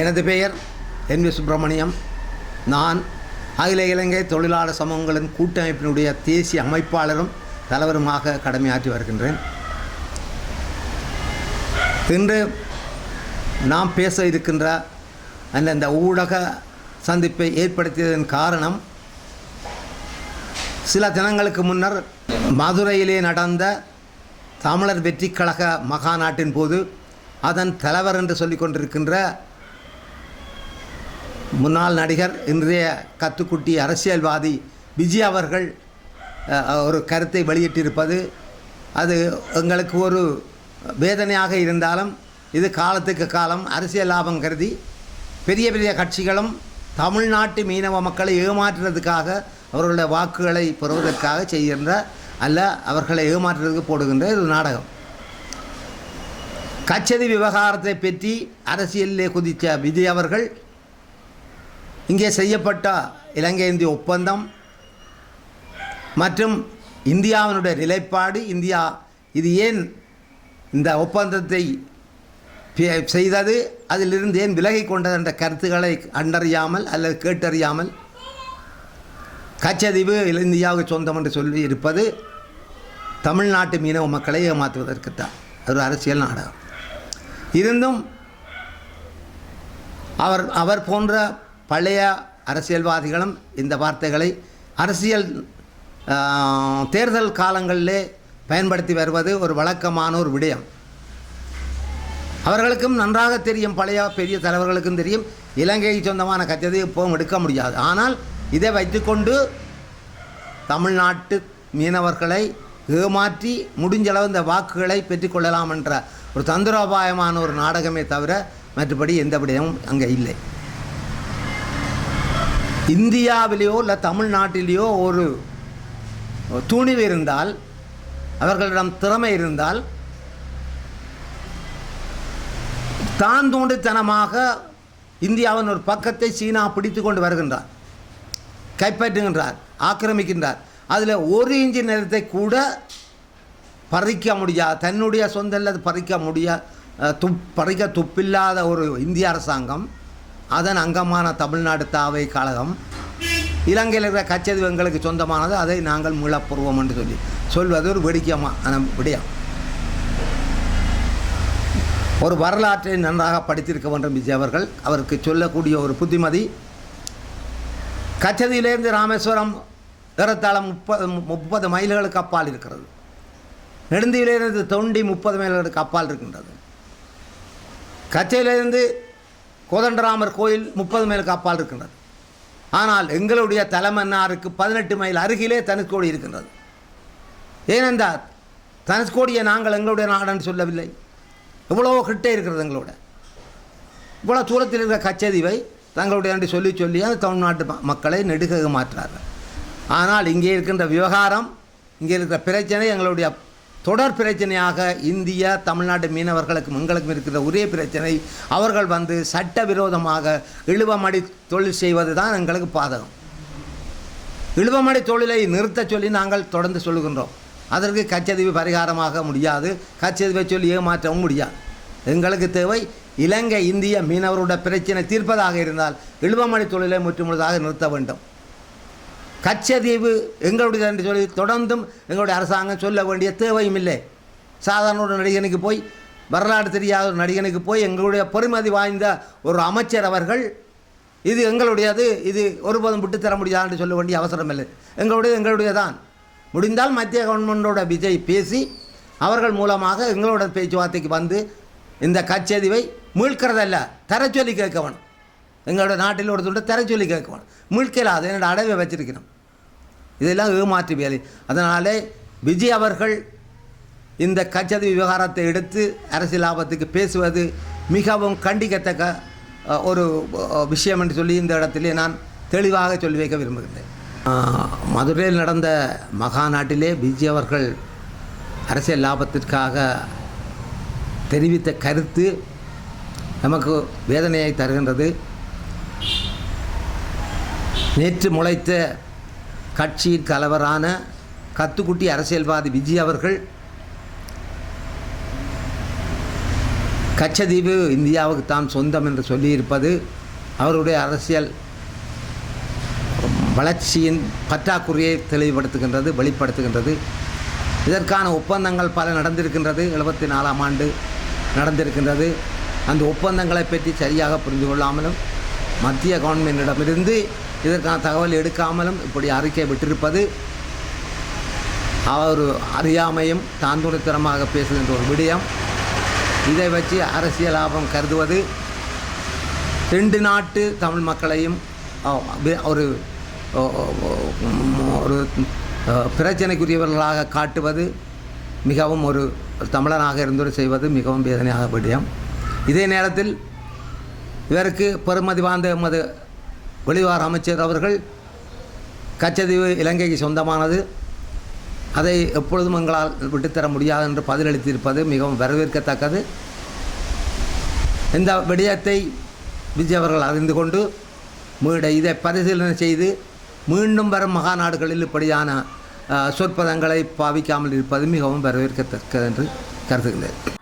எனது பெயர் N V Subramaniam. நான் அகில இலங்கை தொழிலாளர் சமூகங்களின் கூட்டமைப்பினுடைய தேசிய அமைப்பாளரும் தலைவருமாக கடமையாற்றி வருகின்றேன். இன்று நாம் பேச இருக்கின்ற அந்தந்த ஊடக சந்திப்பை ஏற்படுத்தியதன் காரணம் சில தினங்களுக்கு முன்னர் மதுரையிலே நடந்த தமிழர் வெற்றிக்கழக மகாநாட்டின் போது அதன் தலைவர் என்று சொல்லிக் கொண்டிருக்கின்ற முன்னாள் நடிகர் இன்றைய கத்துக்குட்டி அரசியல்வாதி விஜய் அவர்கள் ஒரு கருத்தை வெளியிட்டிருப்பது. அது எங்களுக்கு ஒரு வேதனையாக இருந்தாலும் இது காலத்துக்கு காலம் அரசியல் லாபம் கருதி பெரிய பெரிய கட்சிகளும் தமிழ்நாட்டு மீனவ மக்களை ஏமாற்றுறதுக்காக அவர்களுடைய வாக்குகளை பெறுவதற்காக செய்கின்ற அல்ல அவர்களை ஏமாற்றுறதுக்கு போடுகின்ற ஒரு நாடகம். கச்சதி விவகாரத்தை பற்றி அரசியலிலே குதித்த விஜய் அவர்கள் இங்கே செய்யப்பட்ட இலங்கை இந்திய ஒப்பந்தம் மற்றும் இந்தியாவினுடைய நிலைப்பாடு இந்தியா இது ஏன் இந்த ஒப்பந்தத்தை செய்தது? அதிலிருந்து ஏன் விலகி கொண்டது என்ற கருத்துக்களை கண்டறியாமல் அல்லது கேட்டறியாமல் கச்சதீவு இந்தியாவுக்கு சொந்தம் என்று சொல்லி இருப்பது தமிழ்நாட்டு மீனவ மக்களை ஏமாற்றுவதற்குத்தான். ஒரு அரசியல் நாடகம். இருந்தும் அவர் அவர் போன்ற பழைய அரசியல்வாதிகளும் இந்த வார்த்தைகளை அரசியல் தேர்தல் காலங்களிலே பயன்படுத்தி வருவது ஒரு வழக்கமான ஒரு விடயம். அவர்களுக்கும் நன்றாக தெரியும் பழைய பெரிய தலைவர்களுக்கும் தெரியும் இலங்கைக்கு சொந்தமான கச்சதை இப்போவும் எடுக்க முடியாது. ஆனால் இதை வைத்துக்கொண்டு தமிழ்நாட்டு மீனவர்களை ஏமாற்றி முடிஞ்சளவு இந்த வாக்குகளை பெற்றுக்கொள்ளலாம் என்ற ஒரு தந்திரோபாயமான ஒரு நாடகமே தவிர மற்றபடி எந்த விடயமும் அங்கே இல்லை. இந்தியாவிலேயோ இல்லை தமிழ்நாட்டிலேயோ ஒரு துணிவு இருந்தால் அவர்களிடம் திறமை இருந்தால் தான் தோண்டித்தனமாக இந்தியாவின் ஒரு பக்கத்தை சீனா பிடித்து கொண்டு வருகின்றார் கைப்பற்றுகின்றார் ஆக்கிரமிக்கின்றார். அதில் ஒரு இன்ச்சு நிலத்தை கூட பறிக்க முடியாது தன்னுடைய சொந்த பறிக்க முடியா துப் பறிக்க துப்பில்லாத ஒரு இந்திய அரசாங்கம் அதன் அங்கமான தமிழ்நாடு தாவை கழகம். இலங்கையில் இருக்கிற கச்சது எங்களுக்கு சொந்தமானது அதை நாங்கள் மீளப்பூர்வம் என்று சொல்லி. சொல்வது ஒரு வெடிக்கமாக விடயம் ஒரு வரலாற்றை நன்றாக படித்திருக்க வேண்டும் விஜய் அவர்கள். அவருக்கு சொல்லக்கூடிய ஒரு புத்திமதி கச்சதியிலேருந்து ராமேஸ்வரம் ஏறத்தாழ முப்பது முப்பது மைல்களுக்கு அப்பால் இருக்கிறது. நெடுந்தியிலிருந்து தொண்டி முப்பது மைல்களுக்கு அப்பால் இருக்கின்றது. கச்சையிலிருந்து கோதண்டராமர் கோயில் முப்பது மைலுக்கு அப்பால் இருக்கின்றது. ஆனால் எங்களுடைய தலைமன்னாருக்கு பதினெட்டு மைல் அருகிலே தனுஷ்கோடி இருக்கின்றது. ஏனென்றால் தனுஷ்கோடியை நாங்கள் எங்களுடைய நாடுன்னு சொல்லவில்லை. எவ்வளோ கிட்டே இருக்கிறது எங்களோட. இவ்வளோ தூரத்தில் இருக்கிற கச்சதீவை தங்களுடைய என்று சொல்லி சொல்லி அந்த தமிழ்நாட்டு மக்களை நெடுக மாற்றார்கள். ஆனால் இங்கே இருக்கின்ற விவகாரம் இங்கே இருக்கிற பிரச்சனை எங்களுடைய தொடர் பிரச்சனையாக இந்திய தமிழ்நாடு மீனவர்களுக்கும் எங்களுக்கும் இருக்கிற ஒரே பிரச்சனை அவர்கள் வந்து சட்டவிரோதமாக இழுவமடி தொழில் செய்வது தான் எங்களுக்கு பாதகம். இழுவமடி தொழிலை நிறுத்த சொல்லி நாங்கள் தொடர்ந்து சொல்லுகின்றோம். அதற்கு கச்சதீவு பரிகாரமாக முடியாது. கச்சதீவை சொல்லி ஏமாற்றவும் முடியாது. எங்களுக்கு தேவை இலங்கை இந்திய மீனவரோட பிரச்சனை தீர்ப்பதாக இருந்தால் இழுவமணி தொழிலை முற்றுமுழுதாக நிறுத்த வேண்டும். கச்சதீவு எங்களுடைய என்று சொல்லி தொடர்ந்தும் எங்களுடைய அரசாங்கம் சொல்ல வேண்டிய தேவையும் இல்லை. சாதாரண ஒரு நடிகனுக்கு போய் வரலாறு தெரியாத ஒரு நடிகனுக்கு போய் எங்களுடைய பெருமதி வாய்ந்த ஒரு அமைச்சர் அவர்கள் இது எங்களுடையது இது ஒருபோதும் விட்டு தர முடியாது என்று சொல்ல வேண்டிய அவசரம் இல்லை. எங்களுடைய எங்களுடைய தான் முடிந்தால் மத்திய கவர்மெண்டோட விஜய் பேசி அவர்கள் மூலமாக எங்களோட பேச்சுவார்த்தைக்கு வந்து இந்த கச்சேதிவை மீழ்கிறதல்ல தர சொல்லி கேட்கவன். எங்களோட நாட்டில் ஒரு தர சொல்லி கேட்கவன். மீட்கலாது என்னோட அடவை வச்சிருக்கணும். இதெல்லாம் ஏமாற்று வேலை. அதனாலே விஜய் அவர்கள் இந்த கச்சது விவகாரத்தை எடுத்து அரசியல் லாபத்துக்கு பேசுவது மிகவும் கண்டிக்கத்தக்க ஒரு விஷயம் என்று சொல்லி இந்த இடத்திலே நான் தெளிவாக சொல்லி வைக்க விரும்புகின்றேன். மதுரையில் நடந்த மகாநாட்டிலே விஜய் அவர்கள் அரசியல் லாபத்திற்காக தெரிவித்த கருத்து நமக்கு வேதனையை தருகின்றது. நேற்று முளைத்த கட்சியின் தலைவரான கத்துக்குட்டி அரசியல்வாதி விஜய் அவர்கள் கச்சதீவு இந்தியாவுக்கு தான் சொந்தம் என்று சொல்லியிருப்பது அவருடைய அரசியல் வளர்ச்சியின் பற்றாக்குறையை தெளிவுபடுத்துகின்றது வெளிப்படுத்துகின்றது. இதற்கான ஒப்பந்தங்கள் பல நடந்திருக்கின்றது. எழுபத்தி நாலாம் ஆண்டு நடந்திருக்கின்றது. அந்த ஒப்பந்தங்களை பற்றி சரியாக புரிந்து கொள்ளாமலும் மத்திய கவர்மெண்டிடமிருந்து இதற்கான தகவல் எடுக்காமலும் இப்படி அறிக்கை விட்டிருப்பது அவர் அறியாமையும் தாந்துணித்தனமாக பேசுகின்ற ஒரு விடயம். இதை வச்சு அரசியல் லாபம் கருதுவது ரெண்டு நாட்டு தமிழ் மக்களையும் ஒரு ஒரு பிரச்சனைக்குரியவர்களாக காட்டுவது மிகவும் ஒரு தமிழனாக இருந்தோடு செய்வது மிகவும் வேதனையாக விடயம். இதே நேரத்தில் இவருக்கு பெருமதி வாய்ந்த எமது வெளிவார அமைச்சர் அவர்கள் கச்சதீவு இலங்கைக்கு சொந்தமானது. அதை எப்பொழுதும் எங்களால் விட்டுத்தர முடியாது என்று பதிலளித்திருப்பது மிகவும் வரவேற்கத்தக்கது. இந்த விடயத்தை விஜய் அவர்கள் அறிந்து கொண்டு மீட இதை பரிசீலனை செய்து மீண்டும் வரும் மகாநாடுகளில் இப்படியான சொற்பதங்களை பாவிக்காமல் இருப்பது மிகவும் வரவேற்கத்தக்கது என்று கருதுகிறேன்